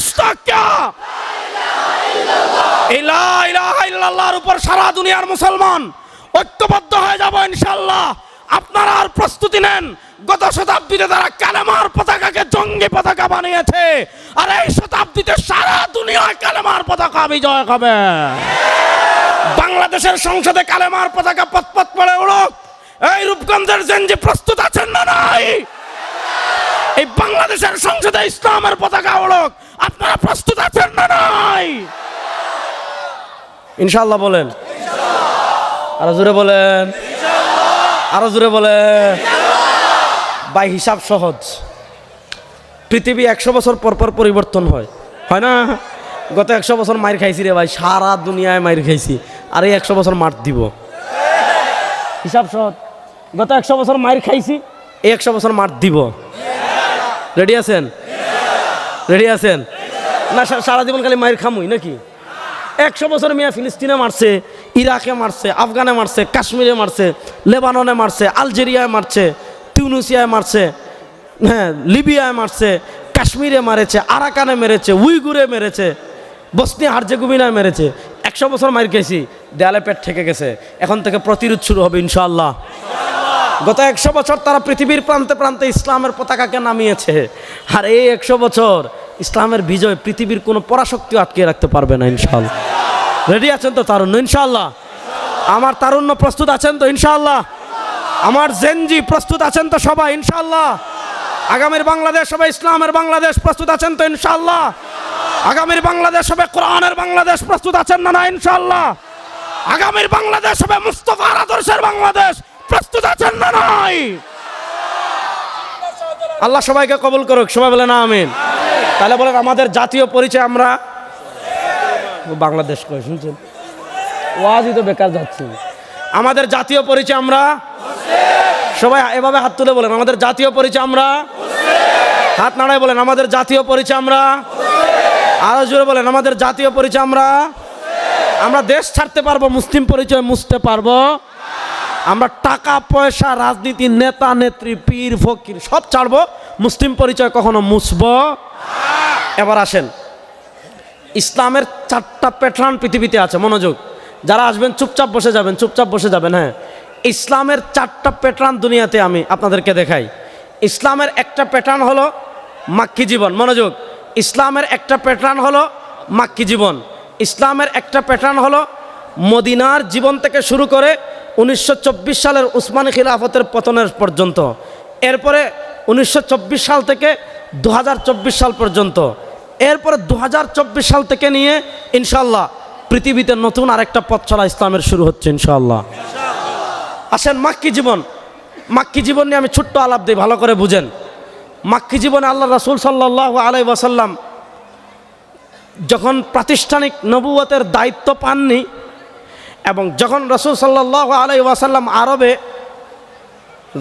ইস্তাকা উপর সারা দুনিয়ার মুসলমান ঐক্যবদ্ধ হয়ে যাব ইনশাল্লাহ আপনারা আর প্রস্তুতি নেন। গত শতাব্দীতে তারা কালেমার পতাকাকে জঙ্গি পতাকা বানিয়েছে। আর এই শতাব্দীতে সারা দুনিয়ায় কালেমার পতাকা বিজয় হবে। বাংলাদেশের সংসদে কালেমার পতাকা পথপথ পড়ে উড়ুক। এই রূপগঞ্জের জেনজি প্রস্তুত আছেন না নাই? এই বাংলাদেশের সংসদে ইসলামের পতাকা উড়ুক আপনারা প্রস্তুত আছেন না নাই? ইনশাল্লাহ বলেন। আরও জোরে বলেন। আরও জোরে বলেন। বাই হিসাব সহজ। পৃথিবী একশো বছর পর পর পরিবর্তন হয়। হয় না? গত একশো বছর মাইর খাইছি রে ভাই, সারা দুনিয়ায় মাইর খাইছি। আর এই একশো বছর মার দিব। হিসাব সহজ। গত একশো বছর মাইর খাইছি, এই একশো বছর মার দিব। রেডি আছেন? রেডি আছেন? না সারা জীবন খালি মায়ের খামুই নাকি? একশো বছর মিয়া ফিলিস্তিনে মারছে, ইরাকে মারছে, আফগানে মারছে, কাশ্মীরে মারছে, লেবাননে মারছে, আলজেরিয়ায় মারছে, তিউনিসিয়ায় মারছে হ্যাঁ লিবিয়ায় মারছে, কাশ্মীরে মারেছে, আরাকানে মেরেছে, উইগুরে মেরেছে বসনি হার্জেগুবিনায় মেরেছে। একশো বছর মার খেয়েছি, দেয়ালে পেট ঠেকে গেছে। এখন থেকে প্রতিরোধ শুরু হবে ইনশাআল্লাহ। গত একশো বছর তারা পৃথিবীর প্রান্তে প্রান্তে ইসলামের পতাকাকে নামিয়েছে। আর এই একশো বছর ইসলামের বিজয় পৃথিবীর কোনো পরাশক্তি আটকে রাখতে পারবে না ইনশাল্লাহ রেডি আছেন তো, তারুণ্য? ইনশাল্লাহ আমার তারুণ্য প্রস্তুত আছেন তো ইনশাল্লাহ আমার জেনজি প্রস্তুত আছেন তো সবাই ইনশাল্লাহ আগামীর বাংলাদেশ হবে ইসলামের বাংলাদেশ, প্রস্তুত আছেন তো ইনশাল্লাহ আগামীর বাংলাদেশ হবে কোরআনের বাংলাদেশ, প্রস্তুত আছেন না না ইনশাল্লাহ আগামীর বাংলাদেশ হবে মুস্তফার আদর্শের বাংলাদেশ প্রস্তুত আছেন না নাই? আল্লাহ সবাইকে কবুল করুক, সবাই বলে না আমিন। তাহলে বলেন, আমাদের জাতীয় পরিচয় আমরা? বাংলাদেশ কয় শুনছেন? ওয়াজই তো বেকার যাচ্ছে। আমাদের জাতীয় পরিচয় আমরা? সবাই এভাবে হাত তুলে বলেন, আমাদের জাতীয় পরিচয় আমরা? হাত নাড়ায় বলেন, আমাদের জাতীয় পরিচয় আমরা? আরও জোরে বলেন, আমাদের জাতীয় পরিচয় আমরা? আমরা দেশ ছাড়তে পারব, মুসলিম পরিচয় মুছতে পারব? আমরা টাকা, পয়সা, রাজনীতি, নেতা, নেত্রী, পীর, ফকির, সব ছাড়ব। মুসলিম পরিচয় কখনো মুসব এবার আসেন। ইসলামের চারটা প্যাটার্ন পৃথিবীতে আছে, মনোযোগ। যারা আসবেন, চুপচাপ বসে যাবেন, চুপচাপ বসে যাবেন হ্যাঁ। ইসলামের চারটা প্যাটার্ন দুনিয়াতে আমি আপনাদেরকে দেখাই। ইসলামের একটা প্যাটার্ন হলো মাক্কি জীবন, মনোযোগ। ইসলামের একটা প্যাটার্ন হলো মাক্কি জীবন। ইসলামের একটা প্যাটার্ন হলো মদিনার জীবন থেকে শুরু করে উনিশশো চব্বিশ সালের উসমানী খিলাফতের পতনের পর্যন্ত। এরপরে উনিশশো চব্বিশ সাল থেকে দু হাজার চব্বিশ সাল পর্যন্ত। এরপরে দু হাজার চব্বিশ সাল থেকে নিয়ে ইনশাল্লাহ পৃথিবীতে নতুন আরেকটা পথ চলা ইসলামের শুরু হচ্ছে ইনশাল্লাহ আসেন মাক্কি জীবন। মাক্কি জীবন নিয়ে আমি ছোট্ট আলাপ দিই, ভালো করে বুঝেন। মাক্কি জীবনে আল্লাহ রাসুল সাল্লাহ আলাই ওয়াসাল্লাম যখন প্রাতিষ্ঠানিক নবুয়তের দায়িত্ব পাননি এবং যখন রসুল সাল্লাহ আলাই ওয়াসাল্লাম আরবে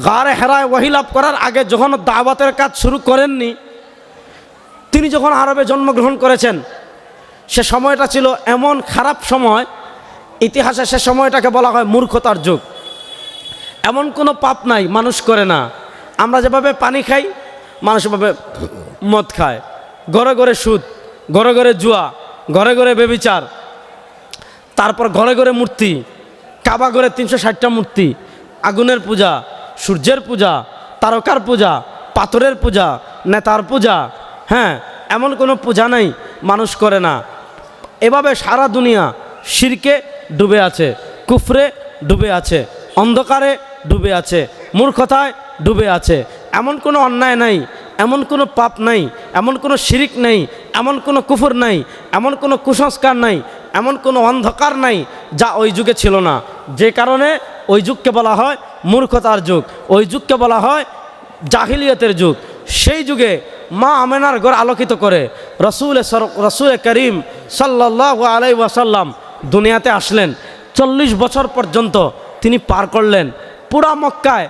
গারে হেরায় ওয়াহিলাভ করার আগে যখন দাওয়াতের কাজ শুরু করেননি, তিনি যখন আরবে জন্মগ্রহণ করেছেন, সে সময়টা ছিল এমন খারাপ সময়, ইতিহাসে সে সময়টাকে বলা হয় মূর্খতার যুগ। এমন কোনো পাপ নাই, মানুষ করে না। আমরা যেভাবে পানি খাই, মানুষ এভাবে মদ খায়। ঘরে ঘরে সুদ ঘরে ঘরে জুয়া ঘরে ঘরে বেবিচার। তারপর ঘরে ঘরে মূর্তি, কাবা ঘরে তিনশো ষাটটা মূর্তি, আগুনের পূজা, সূর্যের পূজা, তারকার পূজা, পাথরের পূজা, নেতার পূজা হ্যাঁ এমন কোনো পূজা নাই, মানুষ করে না। এভাবে সারা দুনিয়া শিরকে ডুবে আছে, কুফরে ডুবে আছে, অন্ধকারে ডুবে আছে, মূর্খতায় ডুবে আছে। এমন কোনো অন্যায় নাই, এমন কোনো পাপ নাই, এমন কোনো শিরিক নেই, এমন কোনো কুফর নাই, এমন কোনো কুসংস্কার নাই এমন কোনো অন্ধকার নাই যা ওই যুগে ছিল না। যে কারণে ওই যুগকে বলা হয় মূর্খতার যুগ, ওই যুগকে বলা হয় জাহিলিয়তের যুগ। সেই যুগে মা আমেনার ঘর আলোকিত করে রসুল রসুল করিম সাল্লাহ আলাই ওয়াসাল্লাম দুনিয়াতে আসলেন। চল্লিশ বছর পর্যন্ত তিনি পার করলেন। পুরা মক্কায়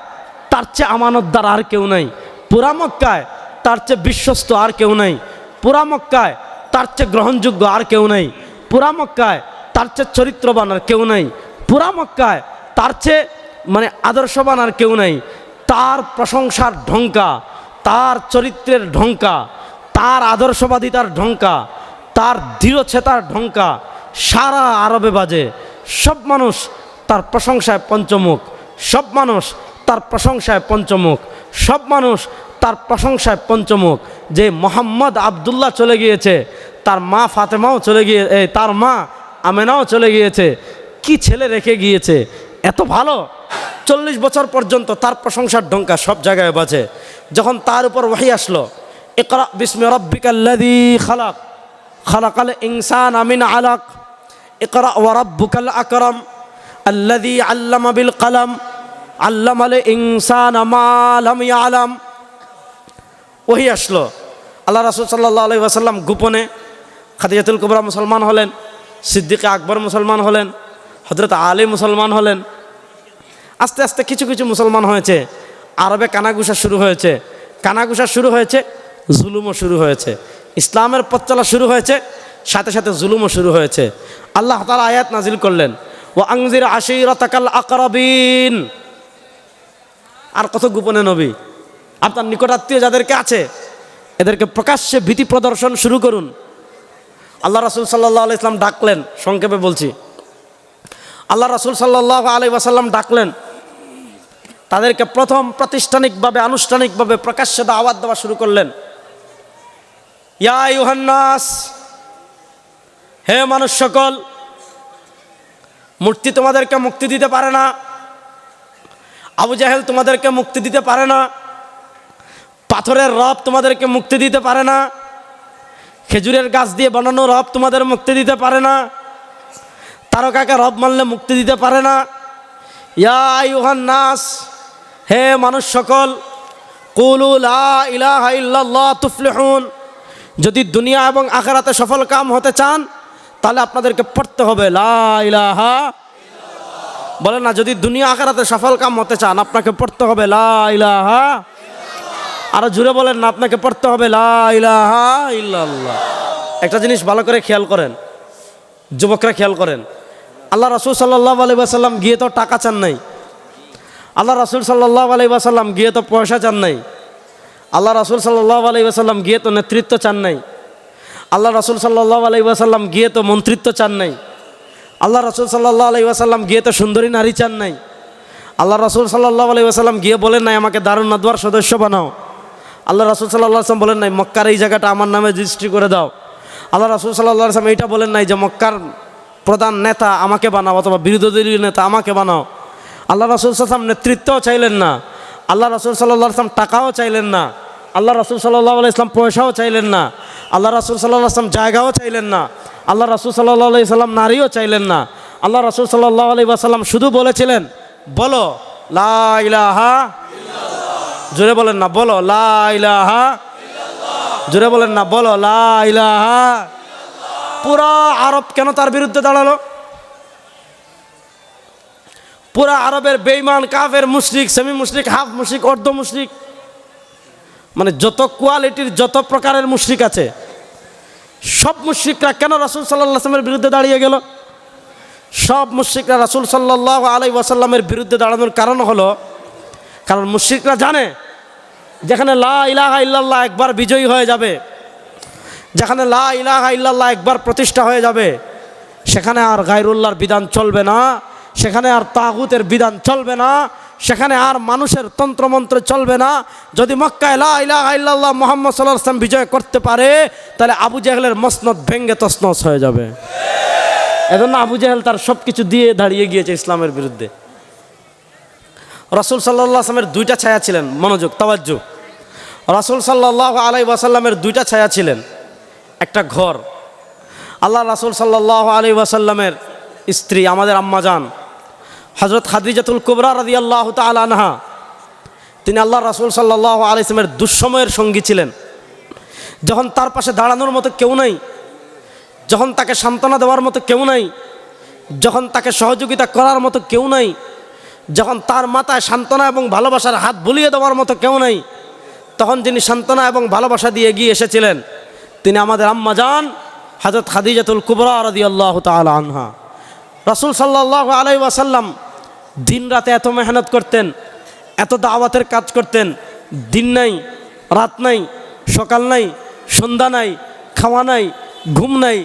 তার চেয়ে আমানতদার আর কেউ নাই। পুরা মক্কায় তার চেয়ে বিশ্বস্ত আর কেউ নাই। পুরা মক্কায় তার চেয়ে গ্রহণযোগ্য আর কেউ নাই। পুরা মক্কায় তার চেয়ে চরিত্রবান আর কেউ নাই। পুরা মক্কায় তার চেয়ে মানে আদর্শবান আর কেউ নাই। তার প্রশংসার ঢঙ্কা তার চরিত্রের ঢঙ্কা তার আদর্শবাদিতার ঢঙ্কা তার দৃঢ়ছেতার ঢঙ্কা সারা আরবে বাজে। সব মানুষ তার প্রশংসায় পঞ্চমুখ, সব মানুষ তার প্রশংসায় পঞ্চমুখ, সব মানুষ তার প্রশংসায় পঞ্চমুখ। যে মোহাম্মদ আবদুল্লাহ চলে গিয়েছে তার মা ফাতেমাও চলে গিয়ে তার মা আমেনাও চলে গিয়েছে। কি ছেলে রেখে গিয়েছে? এত ভালো? চল্লিশ বছর পর্যন্ত তার প্রশংসার ডঙ্কা সব জায়গায় বাজে। যখন তার উপর ওয়াহি আসলো, ইকরা বিস্মি রব্বিকাল্লাযী খালাক, খালাকাল ইনসান আমিন আলাক, ইকরা ওয়া রাব্বুকাল আকরাম, আল্লাযী আল্লামা বিল কলম, আল্লামাল ইনসান মা লাম ইয়ালাম। ওহি আসলো। আল্লাহ রাসুল সাল্লাহ আলহি আসাল্লাম গোপনে খাদিজাতুল কুবরা মুসলমান হলেন, সিদ্দিকে আকবর মুসলমান হলেন হজরত আলী মুসলমান হলেন। আস্তে আস্তে কিছু কিছু মুসলমান হয়েছে। আরবে কানাগুসা শুরু হয়েছে। কানাগুসা শুরু হয়েছে, জুলুমও শুরু হয়েছে। ইসলামের পথ চলা শুরু হয়েছে, সাথে সাথে জুলুমও শুরু হয়েছে। আল্লাহ তালা আয়াত নাজিল করলেন ও আংজির আশির তাকাল আকরাবিন। আর কত গোপনে নবী? আপনার নিকটাত্মীয় যাদেরকে আছে, এদেরকে প্রকাশ্যে ভীতি প্রদর্শন শুরু করুন। আল্লাহ রাসুল সাল্লাহ আলি ইসলাম ডাকলেন, সংক্ষেপে বলছি। আল্লাহ রাসুল সাল্লাহ আলি ওয়াসাল্লাম ডাকলেন, তাদেরকে প্রথম প্রাতিষ্ঠানিকভাবে, আনুষ্ঠানিকভাবে প্রকাশ্যে দাওয়াত দেওয়া শুরু করলেন। ইয়া ইউহান্নাস হে মানুষ সকল, মূর্তি তোমাদেরকে মুক্তি দিতে পারে না, আবু জাহেল তোমাদেরকে মুক্তি দিতে পারে না, পাথরের রব তোমাদেরকে মুক্তি দিতে পারে না খেজুরের গাছ দিয়ে বানানো রব তোমাদের মুক্তি দিতে পারে না। তারকাকে রব মানলে মুক্তি দিতে পারে না। ইউহান নাস, হে মানুষ সকল, কুলু যদি দুনিয়া এবং আখেরাতে সফল কাম হতে চান, তাহলে আপনাদেরকে পড়তে হবে লা বলেন না, যদি দুনিয়া আখেরাতে সফল কাম হতে চান, আপনাকে পড়তে হবে লা আরও জুড়ে বলেন না, আপনাকে পড়তে হবে একটা জিনিস ভালো করে খেয়াল করেন, যুবকরা খেয়াল করেন। আল্লাহ রসুল সাল্লাহ আলাইসাল্লাম গিয়ে তো টাকা চান নাই। আল্লাহ রসুল সাল্লাহ আলাইসাল্লাম গিয়ে তো পয়সা চান নাই। আল্লাহ রসুল সাল্লাহ আলাইসাল্লাম গিয়ে তো নেতৃত্ব চান নাই। আল্লাহ রসুল সাল্লাহ আলাইসাল্লাম গিয়ে তো মন্ত্রিত্ব চান নাই। আল্লাহ রসুল সাল্লাহ আলাইসাল্লাম গিয়ে তো সুন্দরী নারী চান নাই। আল্লাহ রসুল সাল্লাহ আলাইসাল্লাম গিয়ে বলেন নাই, আমাকে দারুণ নাদওয়ার সদস্য বানাও। আল্লাহ রসুল সাল্লাহ আসলাম বলেন নাই, মক্কার এই জায়গাটা আমার নামে রেজিস্ট্রি করে দাও। আল্লাহ রসুল সাল্লাহ আসলাম এইটা বলেন নাই যে মক্কার প্রধান নেতা আমাকে বানাও অথবা বিরোধী নেতা আমাকে বানাও। আল্লাহ রসুল সাল্লাম নেতৃত্বও চাইলেন না। আল্লাহ রসুল সাল্লাহ আসলাম টাকাও চাইলেন না। আল্লাহ রসুল সাল্লাহ ইসলাম পয়সাও চাইলেন না। আল্লাহ রসুল সাল্লাহ আসলাম জায়গাও চাইলেন না। আল্লাহ রসুল সাল্লাহ আলি সাল্লাম নারীও চাইলেন না। আল্লাহ রসুল সাল্লাহ আলি সাল্লাম শুধু বলেছিলেন, বলো, লা ইলাহা জোরে বলেন না, বলো, লা ইলাহা জোরে বলেন না, বলো, লা ইলাহা পুরা আরব কেন তার বিরুদ্ধে দাঁড়াল? পুরা আরবের বেইমান কাফের, মুশরিক সেমি মুশরিক হাফ মুশরিক অর্ধ মুশরিক মানে যত কোয়ালিটির, যত প্রকারের মুশরিক আছে, সব মুশরিকরা কেন রাসুল সাল্লাহ বিরুদ্ধে দাঁড়িয়ে গেল? সব মুশরিকরা রাসুল সাল্লাহ আলাই ওয়াসাল্লামের বিরুদ্ধে দাঁড়ানোর কারণ হলো কারণ মুশরিকরা জানে, যেখানে লা ইলাহা ইল্লাল্লাহ একবার বিজয়ী হয়ে যাবে, যেখানে লা ইলাহা ইল্লাল্লাহ একবার প্রতিষ্ঠা হয়ে যাবে, সেখানে আর গায়রুল্লাহর বিধান চলবে না, সেখানে আর তাগুতের বিধান চলবে না, সেখানে আর মানুষের তন্ত্রমন্ত্র চলবে না। যদি মক্কায় লা ইলাহা ইল্লাল্লাহ মোহাম্মদ সাল্লাহ আসলাম বিজয় করতে পারে, তাহলে আবু জাহেলের মসনদ ভেঙ্গে তসনস হয়ে যাবে। এজন্য আবু জাহেল তার সব কিছু দিয়ে দাঁড়িয়ে গিয়েছে ইসলামের বিরুদ্ধে। রসুল সাল্লাহ আসলামের দুইটা ছায়া ছিলেন, মনোযোগ, তাওয়াজ্জু। রসুল সাল্লাহ আলাই ওয়াসাল্লামের দুইটা ছায়া ছিলেন, একটা ঘর। আল্লাহ রাসুল সাল্লাহ আলী ওয়াসাল্লামের স্ত্রী, আমাদের আম্মাজান হজরত খাদিজাতুল কুবরা রাদি আল্লাহ তালানহা তিনি আল্লাহ রাসুল সাল্লাহ আলিসলামের দুঃসময়ের সঙ্গী ছিলেন। যখন তার পাশে দাঁড়ানোর মতো কেউ নাই, যখন তাকে সান্ত্বনা দেওয়ার মতো কেউ নাই, যখন তাকে সহযোগিতা করার মতো কেউ নাই যখন তার মাথায় সান্ত্বনা এবং ভালোবাসার হাত বুলিয়ে দেওয়ার মতো কেউ নেই, তখন যিনি সান্ত্বনা এবং ভালোবাসা দিয়ে এগিয়ে এসেছিলেন, তিনি আমাদের আম্মা যান হাজরত খাদিজাতুল কুবরা রদি আল্লাহ তালা আনহা। রসুল সাল্লাহ আলাই ওয়াসাল্লাম দিন রাতে এত মেহনত করতেন, এত দাওয়াতের কাজ করতেন, দিন নাই, রাত নাই, সকাল নাই, সন্ধ্যা নাই, খাওয়া নাই, ঘুম নাই,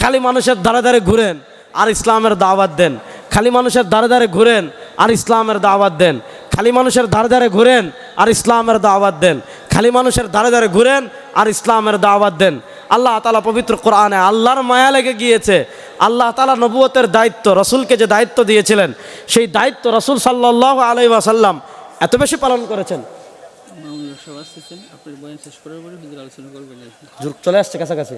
খালি মানুষের দ্বারে দ্বারে ঘুরেন আর ইসলামের দাওয়াত দেন। খালি মানুষের দ্বারে দ্বারে ঘুরেন আর ইসলামের দাওয়াত দেন। খালি মানুষের ধারে ধারে ঘুরেন, আর ইসলামের দাওয়াত দেন। খালি মানুষের ধারে ধারে ঘুরেন, আর ইসলামের দাওয়াত দেন। আল্লাহ তালা পবিত্র কোরআনে আল্লাহর মায়া লেগে গিয়েছে। আল্লাহ তালা নবুয়তের দায়িত্ব, রসুলকে যে দায়িত্ব দিয়েছিলেন, সেই দায়িত্ব রসুল সাল্লাহ আলাই ওয়াসাল্লাম এত বেশি পালন করেছেন। চলে আসছে কাছাকাছি।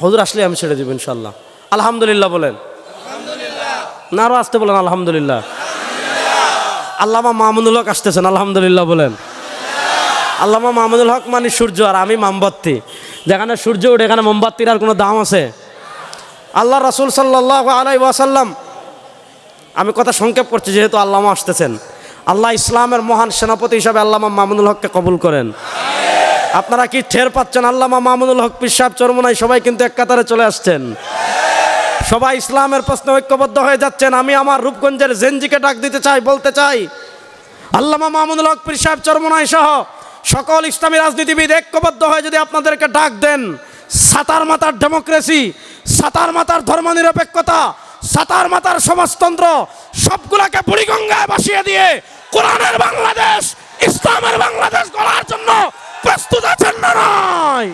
হজুর আসলে আমি ছেড়ে দেবো ইনশাল্লাহ আলহামদুলিল্লাহ বলেন। না আরও আসতে বলেন, আলহামদুলিল্লাহ। আল্লামা মামুনুল হক আসতেছেন, আলহামদুলিল্লাহ বলেন। আল্লামা মামুনুল হক মানে সূর্য আর আমি মামবাত্তি যেখানে সূর্য ওঠে এখানে মোমবাতির আর কোনো দাম আছে? আল্লাহ রাসুল সাল্লাহ আলাই ওয়াসাল্লাম, আমি কথা সংক্ষেপ করছি, যেহেতু আল্লামা আসতেছেন। আল্লাহ ইসলামের মহান সেনাপতি হিসাবে আল্লামা মামুনুল হককে কবুল করেন। আপনারা কি ঠের পাচ্ছেন, আল্লামা মামুনুল হক পিসাব চরমনাই সবাই কিন্তু এক কাতারে চলে আসছেন? সবাই ইসলামের প্রশ্নে ঐক্যবদ্ধ হয়ে যাচ্ছেন। আমি আমার রূপগঞ্জের জেনজিকে ডাক দিতে চাই, বলতে চাই। আল্লামা মাহমুদুল হক পীর সাহেব চরমনাই সহ সকল ইসলামী রাজনীতিবিদ ঐক্যবদ্ধ হয়ে যদি আপনাদেরকে ডাক দেন, সাতার মাতার ডেমোক্রেসি, সাতার মাতার ধর্মনিরপেক্ষতা, সাতার মাতার সমাজতন্ত্র, সবগুলাকে বুড়িগঙ্গায় বাসিয়ে দিয়ে কোরআনের বাংলাদেশ, ইসলামের বাংলাদেশ গড়ার জন্য প্রস্তুত আছেন না নয়